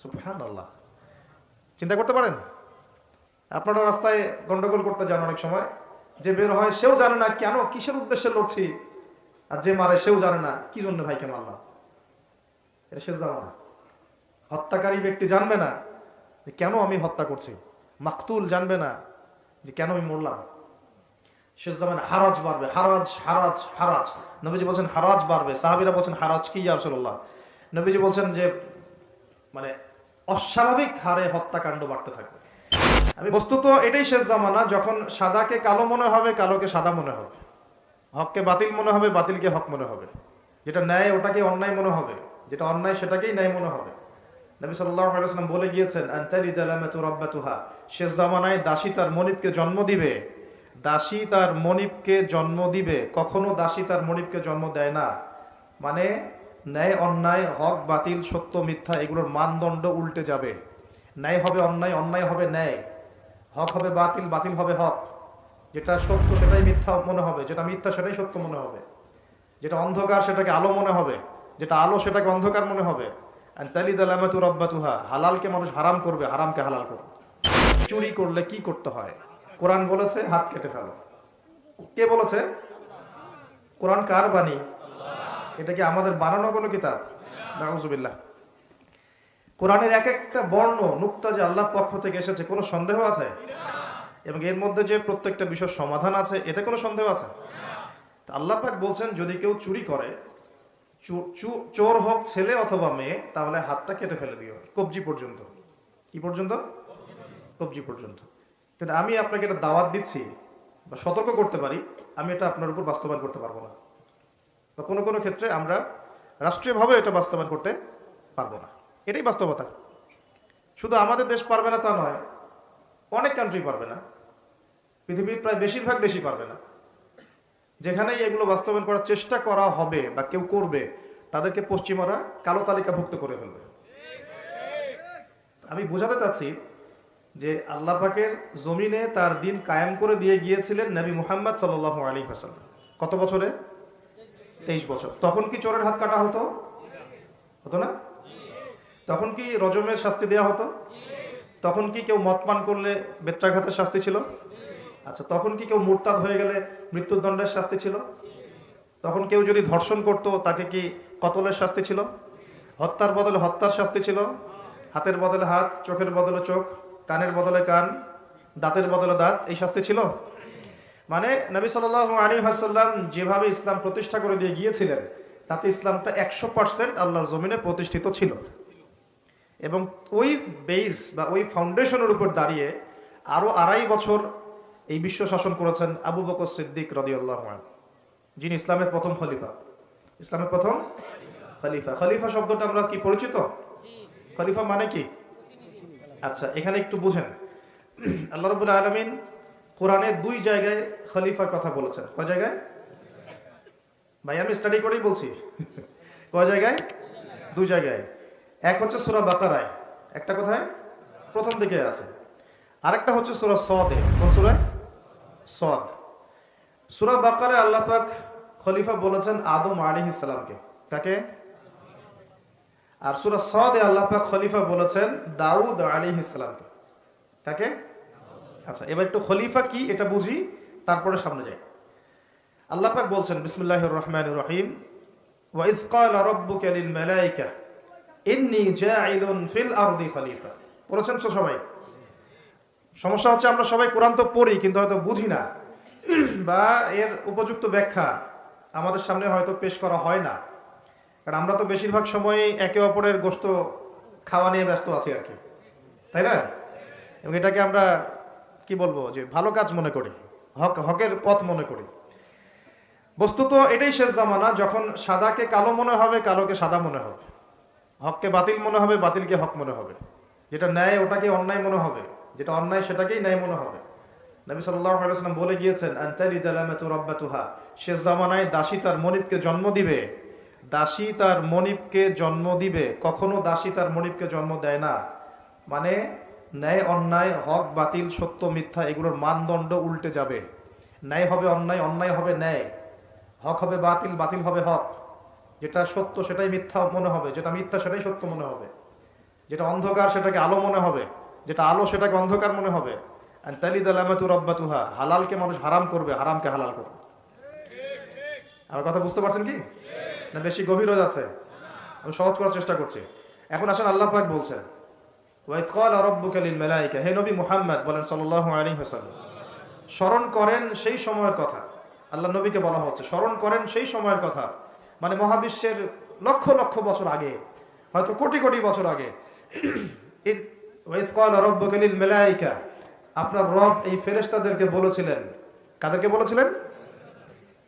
সুফহান আল্লাহ চিন্তা করতে পারেন? আপনারা রাস্তায় গন্ডগোল করতে যান অনেক সময়। যে বের হয় সেও জানে না কেন, কিসের উদ্দেশ্যে লড়ছি? আর যে মারে সেও জানে না, কি জন্য ভাইকে মারলাম? এটা শেষ জামানা। হত্যাকারী ব্যক্তি জানবে না যে কেন আমি হত্যা করছি। মাকতুল জানবে না যে কেন আমি মরলাম। শেষ জামান হারাজ বাড়বে, হারাজ হারাজ হারাজ। নবীজি বলছেন হারাজ বাড়বে। সাহাবিরা বলছেন হারাজ কি ইয়ারসল্লাহ নবীজি বলছেন যে মানে অস্বাভাবিক হারে হত্যাকাণ্ড বাড়তে থাকবে। আমি বস্তুত এটাই শেষ জামানা, যখন সাদাকে কালো মনে হবে, কালোকে সাদা মনে হবে। হককে বাতিল মনে হবে, বাতিলকে হক মনে হবে। যেটা ন্যায়, ওটাকে অন্যায় মনে হবে। যেটা অন্যায়, সেটাকেই ন্যায় মনে হবে। নবী আলাইহি বলে গিয়েছেন শেষ জামানায় দাসী তার মনিবকে জন্ম দিবে। দাসী তার মনিবকে জন্ম দিবে। কখনো দাসী তার মনিবকে জন্ম দেয় না। মানে ন্যায়, অন্যায়, হক, বাতিল, সত্য, মিথ্যা, এগুলোর মানদণ্ড উল্টে যাবে। ন্যায় হবে অন্যায় অন্যায় হবে ন্যায়। হক হবে বাতিল বাতিল হবে হক। যেটা সত্য সেটাই মিথ্যা মনে হবে, যেটা মিথ্যা সেটাই সত্য মনে হবে। যেটা অন্ধকার সেটাকে আলো মনে হবে, যেটা আলো সেটাকে অন্ধকার মনে হবে। রব্বাতুহা, হালালকে মানুষ হারাম করবে, হারামকে হালাল করবে চুরি করলে কি করতে হয়? কোরআন বলেছে, হাত কেটে ফেলো। কে বলেছে? কোরআন কার বাণী? এটা কি আমাদের বানানো কোনো কিতাব? নাউজুবিল্লাহ। কোরআনের এক একটা বর্ণ নুক্তা যে আল্লাহর পক্ষ থেকে এসেছে, কোনো সন্দেহ আছে? এবং এর মধ্যে যে প্রত্যেকটা বিষয়ের সমাধান আছে, এতে কোনো সন্দেহ আছে? আল্লাহ পাক বলছেন, যদি কেউ চুরি করে চোর হোক ছেলে অথবা মেয়ে, তাহলে হাতটা কেটে ফেলে দিও, কবজি পর্যন্ত। কি পর্যন্ত? কবজি পর্যন্ত। কিন্তু আমি আপনাকে এটা দাওয়াত দিচ্ছি, বা সতর্ক করতে পারি, আমি এটা আপনার উপর বাস্তবায়ন করতে পারব না। বা কোনো কোনো ক্ষেত্রে আমরা রাষ্ট্রীয়ভাবে এটা বাস্তবায়ন করতে পারব না। এটাই বাস্তবতা। শুধু আমাদের দেশ পারবে না তা নয়, অনেক কান্ট্রি পারবে না। পৃথিবীর প্রায় বেশিরভাগ দেশই পারবে না। যেখানেই এগুলো বাস্তবায়ন করার চেষ্টা করা হবে বা কেউ করবে, তাদেরকে পশ্চিমারা কালো তালিকাভুক্ত করে ফেলবে। আমি বোঝাতে চাচ্ছি যে আল্লাহ পাকের জমিনে তার দিন কায়েম করে দিয়ে গিয়েছিলেন নবী মুহাম্মদ সাল্লাহ আলী হাসান কত বছরে? তেইশ বছর। তখন কি চোরের হাত কাটা হতো? হতো না? তখন কি রজমের শাস্তি দেওয়া হতো? তখন কি কেউ মদ পান করলে বেত্রাঘাতের শাস্তি ছিল? আচ্ছা তখন কি কেউ মুরতাদ হয়ে গেলে মৃত্যুদণ্ডের শাস্তি ছিল? তখন কেউ যদি ধর্ষণ করতো, তাকে কি কতলের শাস্তি ছিল? হত্যার বদলে হত্যার শাস্তি ছিল? হাতের বদলে হাত, চোখের বদলে চোখ, কানের বদলে কান, দাঁতের বদলে দাঁত, এই শাস্তি ছিল? মানে নবী সাল আলী হাসাল্লাম যেভাবে ইসলাম প্রতিষ্ঠা করে দিয়ে গিয়েছিলেন, তাতে ইসলামটা একশো পার্সেন্ট আল্লাহর জমিনে প্রতিষ্ঠিত ছিল। এবং ওই বেস বা ওই ফাউন্ডেশনের উপর দাঁড়িয়ে আরও আড়াই বছর এই বিশ্ব শাসন করেছেন আবু বকর সিদ্দিক রদিউল্লাহ যিনি ইসলামের প্রথম খলিফা। ইসলামের প্রথম খলিফা। খলিফা শব্দটা আমরা কি পরিচিত? খলিফা মানে কি? আচ্ছা এখানে একটু বুঝেন। আল্লাহ রবুল আলমিন কোরআনে দুই জায়গায় খলিফার কথা বলেছেন কয় জায়গায়? ভাই, আমি স্টাডি করেই বলছি। কয় জায়গায়? দুই জায়গায়। এক হচ্ছে সুরা বাকারায়। একটা কোথায়? প্রথম দিকে আছে। আরেকটা হচ্ছে সুরা সদে কোন সুরায় সদ সুরা বাকারে আল্লাহ পাক খলিফা বলেছেন আদম আলী ইসলামকে তাকে আর সুরা সদে আল্লাহ পাক খলিফা বলেছেন দাউদ আলী ইসলামকে কাকে? আচ্ছা এবার একটু খলিফা কি এটা বুঝি, তারপরে সামনে যাই। আল্লাহ পাক বলছেন, বিসমুল্লাহির রহমানির রহিম। ওয়াইজ ফিল পড়েছেন তো সবাই? সমস্যা হচ্ছে আমরা সবাই তো পড়ি, কিন্তু হয়তো বুঝি না। বা এর উপযুক্ত ব্যাখ্যা আমাদের সামনে হয়তো পেশ করা হয় না। কারণ আমরা তো বেশিরভাগ সময় একে অপরের গোস্ত খাওয়া নিয়ে ব্যস্ত আছি আর কি। তাই না? এবং এটাকে আমরা কি বলব, যে ভালো কাজ মনে করি, হক, হকের পথ মনে করি। বস্তুত এটাই শেষ জামানা, যখন সাদাকে কালো মনে হবে, কালোকে সাদা মনে হবে। হককে বাতিল মনে হবে, বাতিলকে হক মনে হবে। যেটা ন্যায়, ওটাকে অন্যায় মনে হবে। যেটা অন্যায়, সেটাকেই ন্যায় মনে হবে। নবী আলাইহি বলে গিয়েছেন শেষ জামানায় দাসী তার মনিবকে জন্ম দিবে। দাসী তার মনিবকে জন্ম দিবে। কখনো দাসী তার মনিবকে জন্ম দেয় না। মানে ন্যায়, অন্যায়, হক, বাতিল, সত্য, মিথ্যা এগুলোর মানদণ্ড উল্টে যাবে। ন্যায় হবে অন্যায় অন্যায় হবে ন্যায়। হক হবে বাতিল বাতিল হবে হক। যেটা সত্য সেটাই মিথ্যা মনে হবে, যেটা মিথ্যা সেটাই সত্য মনে হবে। যেটা অন্ধকার সেটাকে আলো মনে হবে, যেটা আলো সেটাকে অন্ধকার মনে হবে। হালালকে মানুষ হারাম করবে, হারামকে হালাল করবে। আমার কথা বুঝতে পারছেন কি? না বেশি গভীর হয়ে যাচ্ছে? আমি সহজ করার চেষ্টা করছি। এখন আসেন আল্লাহ পাক বলছেন মালাইকা, হে নবী মুহাম্মদ বলেন সাল্লাল্লাহু আলাইহি ওয়াসাল্লাম, স্মরণ করেন সেই সময়ের কথা। আল্লাহ নবীকে বলা হচ্ছে, স্মরণ করেন সেই সময়ের কথা। মানে মহাবিশ্বের লক্ষ লক্ষ বছর আগে, হয়তো কোটি কোটি বছর আগে। লিল মালাইকা, আপনার রব এই ফেরেশতাদেরকে বলেছিলেন। কাদেরকে বলেছিলেন?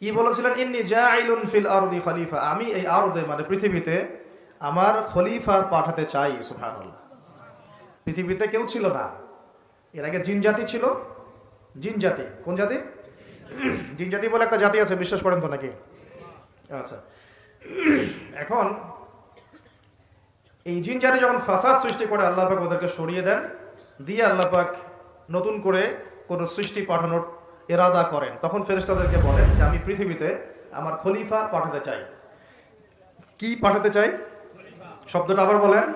কি বলেছিলেন? ইন্নি জাইলুন ফিল আরদি খলিফা, আমি এই আরদে মানে পৃথিবীতে আমার খলিফা পাঠাতে চাই, সুবহানাল্লাহ। পৃথিবীতে কেউ ছিল না। এর আগে জিন জাতি ছিল। জিন জাতি। কোন জাতি? জিন জাতি বলে একটা জাতি আছে, বিশ্বাস করেন তো নাকি? আচ্ছা। এখন এই জিন জাতি যখন ফাসাদ সৃষ্টি করে, আল্লাহ পাক ওদেরকে সরিয়ে দেন, দিয়ে আল্লাহ পাক নতুন করে কোনো সৃষ্টি পাঠানোর এরাদা করেন। তখন ফেরেশতাদেরকে বলেন যে, আমি পৃথিবীতে আমার খলিফা পাঠাতে চাই। কি পাঠাতে চাই? শব্দটা আবার বলেন।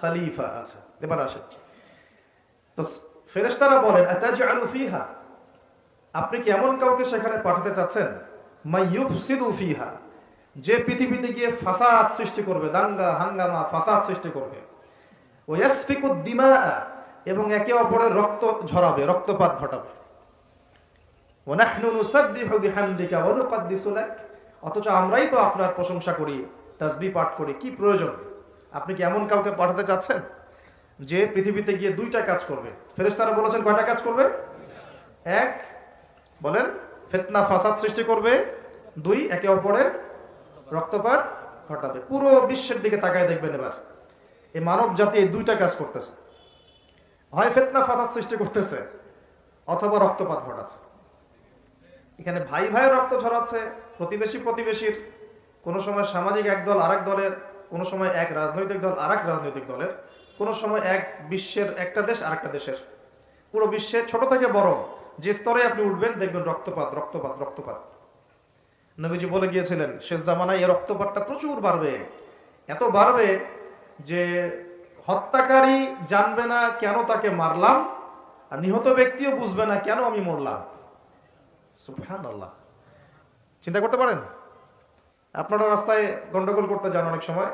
খালিফা। আচ্ছা। এবার আসেন। তো ফেরেশতারা বলেন ফিহা? আপনি কি এমন কাউকে সেখানে পাঠাতে চাচ্ছেন? ফিহা। যে পৃথিবীতে গিয়ে ফাসাদ সৃষ্টি করবে, দাঙ্গা, হাঙ্গামা, ফাসাদ সৃষ্টি করবে। ওয়াসফিকু দিমা এবং একে অপরের রক্ত ঝরাবে, রক্তপাত ঘটাবে। অথচ আমরাই তো আপনার প্রশংসা করি, তাসবিহ পাঠ করি, কি প্রয়োজন? আপনি কি এমন কাউকে পাঠাতে চাচ্ছেন? যে পৃথিবীতে গিয়ে দুইটা কাজ করবে। ফেরেশতারা বলেছেন, কয়টা কাজ করবে? এক, বলেন, ফিতনা ফাসাদ সৃষ্টি করবে। দুই, একে অপরের রক্তপাত ঘটাবে। পুরো বিশ্বের দিকে তাকায় দেখবেন এবার। এই মানব জাতি এই দুইটা কাজ করতেছে। হয় ফেতনা ফাসাদ সৃষ্টি করতেছে, অথবা রক্তপাত ঘটাচ্ছে। এখানে ভাই ভাইয়ের রক্ত ঝরাচ্ছে প্রতিবেশী প্রতিবেশীর। কোনো সময় সামাজিক এক দল আরেক দলের, কোনো সময় এক রাজনৈতিক দল আরেক রাজনৈতিক দলের। কোনো সময় এক বিশ্বের একটা দেশ আরেকটা দেশের। পুরো বিশ্বে ছোট থেকে বড় যে স্তরে আপনি উঠবেন, দেখবেন রক্তপাত রক্তপাত রক্তপাত। নবীজি বলে গিয়েছিলেন, শেষ জামানায় এই রক্তপাতটা প্রচুর বাড়বে। এত বাড়বে যে হত্যাকারী জানবে না কেন তাকে মারলাম, আর নিহত ব্যক্তিও বুঝবে না কেন আমি মরলাম। আল্লাহ চিন্তা করতে পারেন? আপনারা রাস্তায় গন্ডগোল করতে যান অনেক সময়।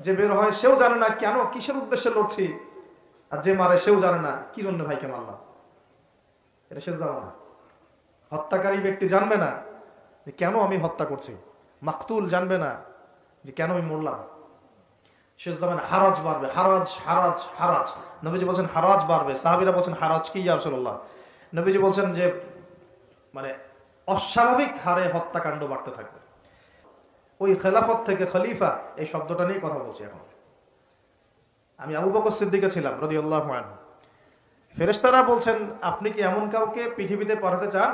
যে বের হয়, সেও জানে না কেন, কিসের উদ্দেশ্যে লড়ছি? আর যে মারে, সেও জানে না, কি জন্য ভাইকে মারলাম? এটা শেষ জানা না হত্যাকারী ব্যক্তি জানবে না যে কেন আমি হত্যা করছি। মাকতুল জানবে না যে কেন আমি মরলাম। শেষ জামানে, হারাজ বাড়বে, হারাজ হারাজ হারাজ। নবীজি বলছেন, হারাজ বাড়বে। সাহাবিরা বলছেন, হারাজ কি ইয়ারসুল্লাহ নবীজি বলছেন যে মানে অস্বাভাবিক হারে হত্যাকাণ্ড বাড়তে থাকবে। ওই খেলাফত থেকে খলিফা, এই শব্দটা নিয়ে কথা বলছি এখন। আমি আবু বকর সিদ্দিকে ছিলাম রদি আল্লাহ ফেরেস্তারা বলছেন, আপনি কি এমন কাউকে পৃথিবীতে পাঠাতে চান?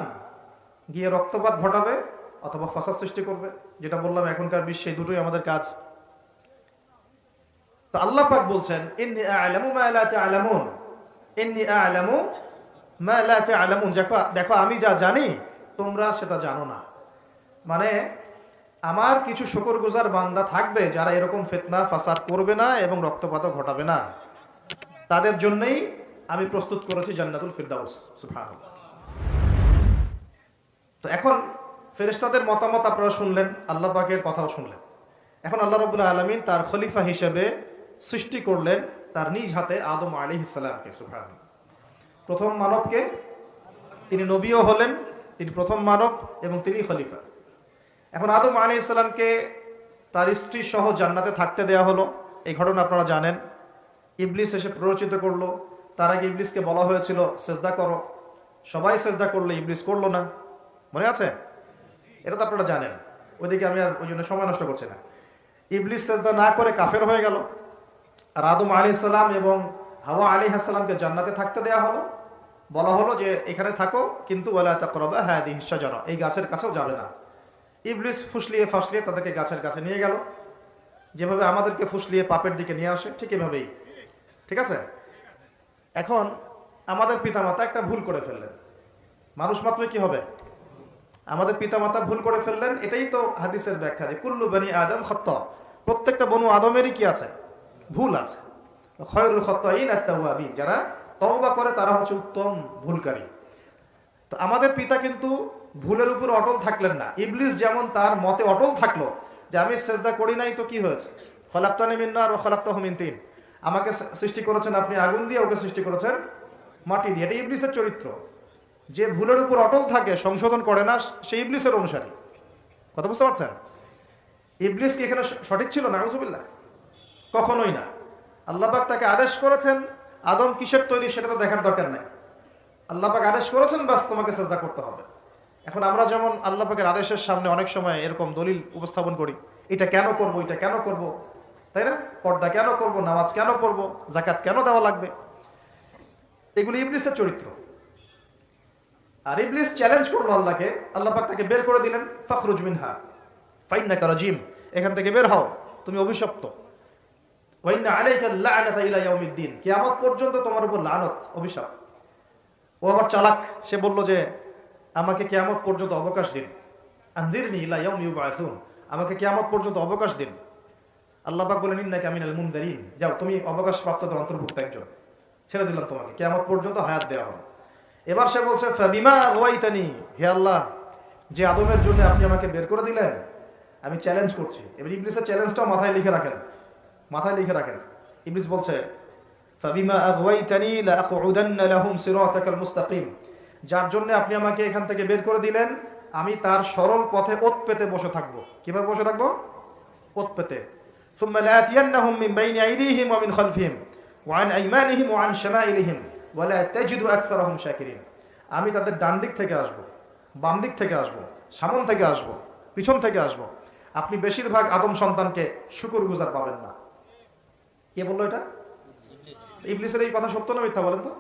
গিয়ে রক্তপাত ঘটাবে অথবা ফাসাদ সৃষ্টি করবে? যেটা বললাম, এখনকার বিশ্বে দুটোই আমাদের কাজ। তো আল্লাহ পাক বলছেন, ইন্নি আ'লামু মা লা তা'লামুন। ইন্নি আ'লামু মা লা তা'লামুন। দেখো দেখো, আমি যা জানি, তোমরা সেটা জানো না। মানে আমার কিছু শুকরগুজার বান্দা থাকবে যারা এরকম ফিতনা, ফাসাদ করবে না এবং রক্তপাতও ঘটাবে না। তাদের জন্যই আমি প্রস্তুত করেছি জান্নাতুল ফিরদাউস। সুবহানাল্লাহ। তো এখন ফেরেশতাদের মতামত আপনারা শুনলেন, আল্লাহ পাকের কথাও শুনলেন। এখন আল্লাহ রবুল্লাহ আলমিন তার খলিফা হিসেবে সৃষ্টি করলেন তার নিজ হাতে আদম আলী ইসালামকে সুফান প্রথম মানবকে তিনি নবীও হলেন, তিনি প্রথম মানব এবং তিনি খলিফা। এখন আদম আলী ইসলামকে তার স্ত্রী সহ জান্নাতে থাকতে দেয়া হলো। এই ঘটনা আপনারা জানেন। ইবলিস এসে প্ররোচিত করল। তার আগে ইবলিসকে বলা হয়েছিল, সেজদা করো। সবাই সেজদা করল ইবলিস করল না। মনে আছে? এটা তো আপনারা জানেন। ওইদিকে আমি আর ওই জন্য সময় নষ্ট করছি না। ইবলিস সেজদা না করে কাফের হয়ে গেল। আর আদম আলী সালাম এবং হাওয়া আলী হাসালামকে জান্নাতে থাকতে দেয়া হলো। বলা হলো যে, এখানে থাকো, কিন্তু ওয়ালা তাকরাবা হাদিহি শাজারা। এই গাছের কাছেও যাবে না। ইবলিস ফুসলিয়ে ফাসলিয়ে তাদেরকে গাছের কাছে নিয়ে গেল। যেভাবে আমাদেরকে ফুসলিয়ে পাপের দিকে নিয়ে আসে, ঠিক এভাবেই। ঠিক আছে? এখন আমাদের পিতামাতা একটা ভুল করে ফেললেন। মানুষ মাত্র কি হবে? আমাদের পিতামাতা ভুল করে ফেললেন, এটাই তো হাদিসের ব্যাখ্যা যে কুল্লু বানি আদম খত্ত। প্রত্যেকটা বনু আদমেরই কি আছে? ভুল আছে। খয়রুল খত্তাইন আত্তাওয়াবিন, যারা তওবা করে তারা হচ্ছে উত্তম ভুলকারী। তো আমাদের পিতা কিন্তু ভুলের উপর অটল থাকলেন না। ইবলিস যেমন তার মতে অটল থাকল যে, আমি সেজদা করি নাই তো কি হয়েছে? খলাক্তানি মিন্নার ও খলাক্তাহ মিন তিন। আমাকে সৃষ্টি করেছেন আপনি আগুন দিয়ে, ওকে সৃষ্টি করেছেন মাটি দিয়ে। এটা ইবলিসের চরিত্র। যে ভুলের উপর অটল থাকে, সংশোধন করে না, সে ইবলিসের অনুসারী। কথা বুঝতে পারছেন? ইবলিস কি এখানে সঠিক ছিল না? আউজুবিল্লাহ কখনোই না। আল্লাহবাক তাকে আদেশ করেছেন, আদম কিসের তৈরি সেটা তো দেখার দরকার নেই। আল্লাপাক আদেশ করেছেন, বাস তোমাকে চেষ্টা করতে হবে। এখন আমরা যেমন আল্লাপাকের আদেশের সামনে অনেক সময় এরকম দলিল উপস্থাপন করি, এটা কেন করব, এটা কেন করব, তাই না? পর্দা কেন করব, নামাজ কেন করব জাকাত কেন দেওয়া লাগবে? এগুলি ইবলিসের চরিত্র। আর ইবলিস চ্যালেঞ্জ করল আল্লাহকে, আল্লাহ পাক তাকে বের করে দিলেন, ফখরুজ মিনহা ফাইন্না কারাজিম এখান থেকে বের হও, তুমি অভিশপ্ত। ওয়াইন্না পর্যন্ত তোমার উপর লানত, অভিশাপ। ও আবার চালাক, সে বলল যে আমাকে কিয়ামত পর্যন্ত অবকাশ দিন। আনদিরনি ইলা ইয়াউমি ইউবাসুন। আমাকে কিয়ামত পর্যন্ত অবকাশ দিন। আল্লাহ পাক বলেন, ইন্নাকা মিনাল মুনদারিন যাও, তুমি অবকাশ প্রাপ্তদের অন্তর্ভুক্ত একজন। ছেড়ে দিলাম তোমাকে, কিয়ামত পর্যন্ত হায়াত দেওয়া হবে। এবার সে বলছে, ফাবিমা ওয়াইতানি, হে আল্লাহ, যে আদমের জন্য আপনি আমাকে বের করে দিলেন, আমি চ্যালেঞ্জ করছি। এবার ইবলিসের চ্যালেঞ্জটাও মাথায় লিখে রাখেন। মাথায় লিখে রাখেন। ইবলিস বলছে, ফাবিমা আগওয়াইতানি লাআকউদান্না লাহুম সিরাতাকাল মুস্তাকিম। যার জন্য আপনি আমাকে এখান থেকে বের করে দিলেন আমি তার সরল পথে ওত পেতে বসে থাকবো কিভাবে বসে থাকবো ওত পেতে ثم لآتينهم من بين أيديهم ومن خلفهم وعن أيمانهم وعن شمائلهم ولا تجد أكثرهم شاكرين আমি তাদের ডান দিক থেকে আসব বাম দিক থেকে আসব সামন থেকে আসব পিছন থেকে আসব আপনি বেশিরভাগ আদম সন্তানকে শুকুর গুজার পাবেন না কে বললো এটা ইবলিসের এই কথা সত্য না মিথ্যা বলেন তো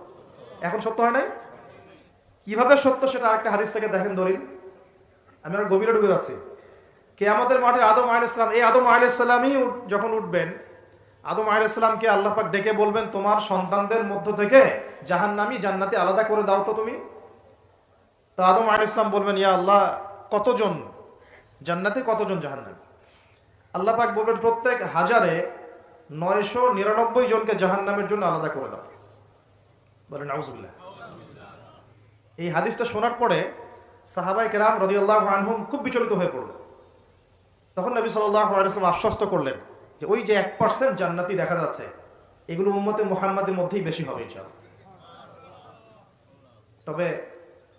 এখন সত্য হয় নাই কীভাবে সত্য সেটা আরেকটা হাদিস থেকে দেখেন দলিল? আমি আর গভীরে ঢুকে যাচ্ছি। কে আমাদের মাঠে আদম আলাইসালাম এই আদম আলাইসালামই যখন উঠবেন, আদম আলাইসালামকে আল্লাহ পাক ডেকে বলবেন, তোমার সন্তানদের মধ্য থেকে জাহান্নামি জান্নাতে আলাদা করে দাও তো তুমি? তো আদম আলাইসালাম বলবেন, ইয়া আল্লাহ, কতজন জান্নাতে কতজন জাহান্নামী? আল্লাহ পাক বলবেন, প্রত্যেক হাজারে নয়শো নিরানব্বই জনকে জাহান্নামের জন্য আলাদা করে দাও। বলেন আউজুল্লাহ এই হাদিসটা শোনার পরে সাহাবাই কেরাম রদিউল্লাহ আনহুম খুব বিচলিত হয়ে পড়ল। তখন নবী সাল্লাহ আলাইসলাম আশ্বস্ত করলেন যে ওই যে এক পার্সেন্ট জান্নাতি দেখা যাচ্ছে, এগুলো উম্মতে মোহাম্মদের মধ্যেই বেশি হবে ইনশাল তবে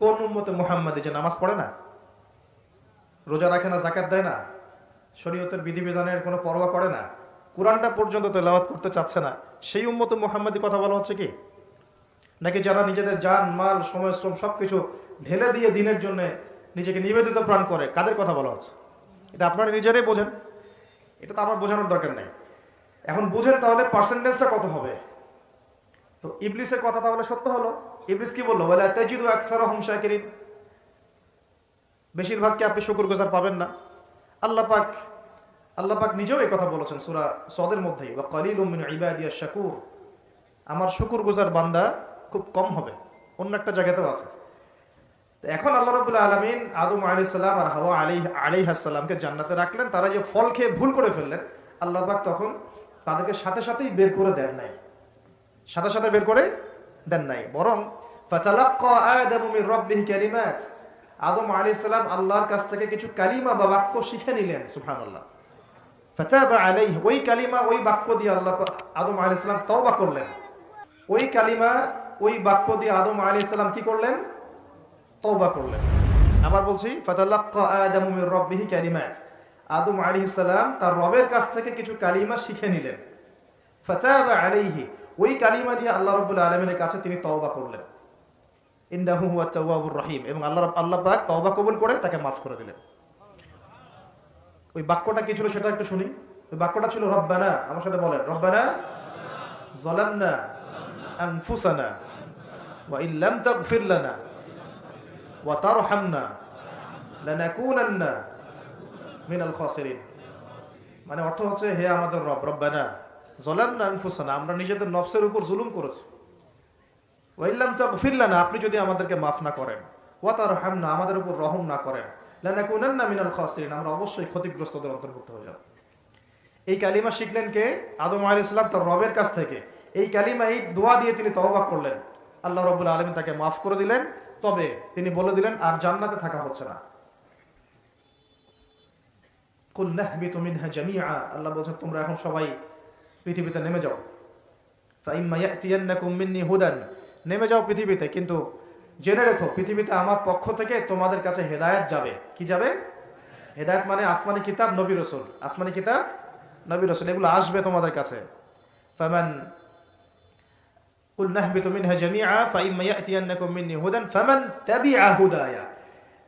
কোন উম্মতে মোহাম্মদে যে নামাজ পড়ে না, রোজা রাখে না জাকাত দেয় না, শরীয়তের বিধিবিধানের কোনো পরোয়া করে না, কোরআনটা পর্যন্ত তেলাওয়াত করতে চাচ্ছে না, সেই উম্মত মোহাম্মদী কথা বলা হচ্ছে কি? নাকি যারা নিজেদের যান মাল, সময়, শ্রম সব কিছু ঢেলে দিয়ে দিনের জন্য নিজেকে নিবেদিত প্রাণ করে, কাদের কথা বলা হচ্ছে? এটা আপনারা নিজেরাই বোঝেন। এটা তো আমার বোঝানোর দরকার নেই। এখন বুঝেন তাহলে পার্সেন্টেজটা কত হবে? তো ইবলিসের কথা তাহলে সত্য হলো। ইবলিস কি বলল? বলে তেজিদু একসার হুমশাকিরিন বেশিরভাগকে আপনি শুকুর গোজার পাবেন না। আল্লাহ পাক আল্লাহ পাক নিজেও এই কথা বলেছেন সুরা সদের মধ্যেই। বা কলিল উমিন ইবাদিয়া শাকুর। আমার শুকুর গুজার বান্দা খুব কম হবে, অন্য একটা জায়গাতেও আছে। এখন আল্লাহ রবুল্লা আলমিন আদম আলাইসাল্লাম আর হাওয়া আলী আলী হাসাল্লামকে জান্নাতে রাখলেন। তারা যে ফল খেয়ে ভুল করে ফেললেন, আল্লাহ পাক তখন তাদেরকে সাথে সাথেই বের করে দেন নাই। সাথে সাথে বের করে দেন নাই। বরং আদামু আলাইহিস সালাম আল্লাহর কাছ থেকে কিছু কালিমা বা বাক্য শিখে নিলেন, সুবহানাল্লাহ। ফাতাবা আলাইহি, ওই কালিমা, ওই বাক্য দিয়ে আল্লাহ আদম আলাইহিস সালাম তওবা করলেন। ওই কালিমা ওই বাক্য দিয়ে আদম আলাইহিস সালাম কি করলেন? তওবা করলেন। আবার বলছি আদামু মির রাব্বিহি আদম আলাইহিস সালাম তার রবের কাছ থেকে কিছু কালিমা শিখে নিলেন। ফাতাবা ওই কালিমা দিয়ে আল্লাহ রব্বুল আলমিনের কাছে তিনি তওবা করলেন। ইন্দাহু হুয়া তাওয়াবুর রহিম এবং আল্লাহ আল্লাহ পাক তওবা কবুল করে তাকে মাফ করে দিলেন। ওই বাক্যটা কি ছিল সেটা একটু শুনি। ওই বাক্যটা ছিল রব্বানা আমার সাথে বলেন রব্বানা। জলামনা আনফুসানা ইল্লাম তাগফির লানা ওয়া তারহামনা লানাকুনান্না মিনাল খাসিরিন মানে অর্থ হচ্ছে, হে আমাদের রব, রব্বানা, জলামনা আনফুসানা, আমরা নিজেদের নফসের উপর জুলুম করেছি। ওয়া ইল্লাম তাগফির লানা আপনি যদি আমাদেরকে মাফ না করেন, ওয়া তারহামনা, আমাদের উপর রহম না করেন, লানাকুনান্না মিনাল খাসিরিন, আমরা অবশ্যই ক্ষতিগ্রস্তদের অন্তর্ভুক্ত হয়ে যাব। এই কালিমা শিখলেন কে? আদম আল ইসলাম তার রবের কাছ থেকে। এই কালিমা এই দোয়া দিয়ে তিনি তওবা করলেন। আল্লাহ রবুল্লা আলমী তাকে মাফ করে দিলেন। তবে তিনি বলে দিলেন, আর জান্নাতে থাকা হচ্ছে না। পৃথিবীতে কিন্তু জেনে রেখো, পৃথিবীতে আমার পক্ষ থেকে তোমাদের কাছে হেদায়েত যাবে। কি যাবে? হেদায়েত মানে আসমানি কিতাব, নবী রসুল। আসমানি কিতাব রসুল, এগুলো আসবে তোমাদের কাছে। قل نهبط منها جميعا فإما يأتينكم مني هدى فمن تبع هدايا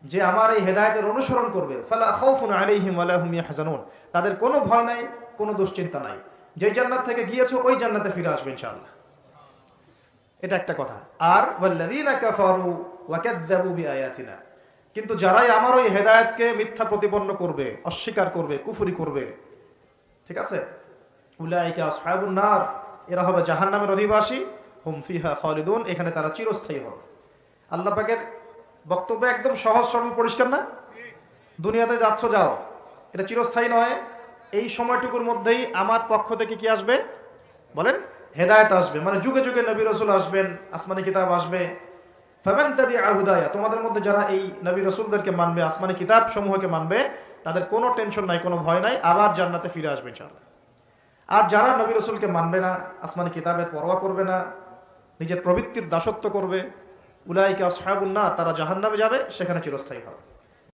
যে আমার এই হেদায়েতের অনুসরণ করবে ফালা খাউফুন আলাইহিম ওয়ালা হুম ইয়াহজানুন তাদের কোনো ভয় নাই কোনো দুশ্চিন্তা নাই যে জান্নাত থেকে গিয়েছো ওই জান্নাতে ফিরে আসবে ইনশাআল্লাহ এটা একটা কথা আর ওয়াল্লাযীনা কাফারু ওয়া কাযযাবু বিআয়াতিনা কিন্তু যারাই আমার ওই হেদায়েতকে মিথ্যা প্রতিপন্ন করবে অস্বীকার করবে কুফরি করবে ঠিক আছে উলাইকা আসহাবুন নার এরা হবে জাহান্নামের অধিবাসী হুম ফিহা খালিদুন, এখানে তারা চিরস্থায়ী হবে। আল্লাহ পাকের বক্তব্য একদম সহজ, সরল, পরিষ্কার না? দুনিয়াতে যাচ্ছ, যাও। এটা চিরস্থায়ী নয়। এই সময়টুকুর মধ্যেই আমার পক্ষ থেকে কি আসবে? বলেন, হেদায়েত আসবে। মানে যুগে যুগে নবী রসুল আসবেন, আসমানি কিতাব আসবে। ফামান তাবি আহুদায়া তোমাদের মধ্যে যারা এই নবী রসুলদেরকে মানবে, আসমানি কিতাব সমূহকে মানবে, তাদের কোনো টেনশন নাই, কোনো ভয় নাই, আবার জান্নাতে ফিরে আসবে ইনশাআল্লাহ। আর যারা নবী রসুলকে মানবে না, আসমানি কিতাবের পরোয়া করবে না নিজের প্রবৃত্তির দাসত্ব করবে। উলাইকে উলাইকা না তারা জাহান্নামে যাবে সেখানে চিরস্থায়ী হবে।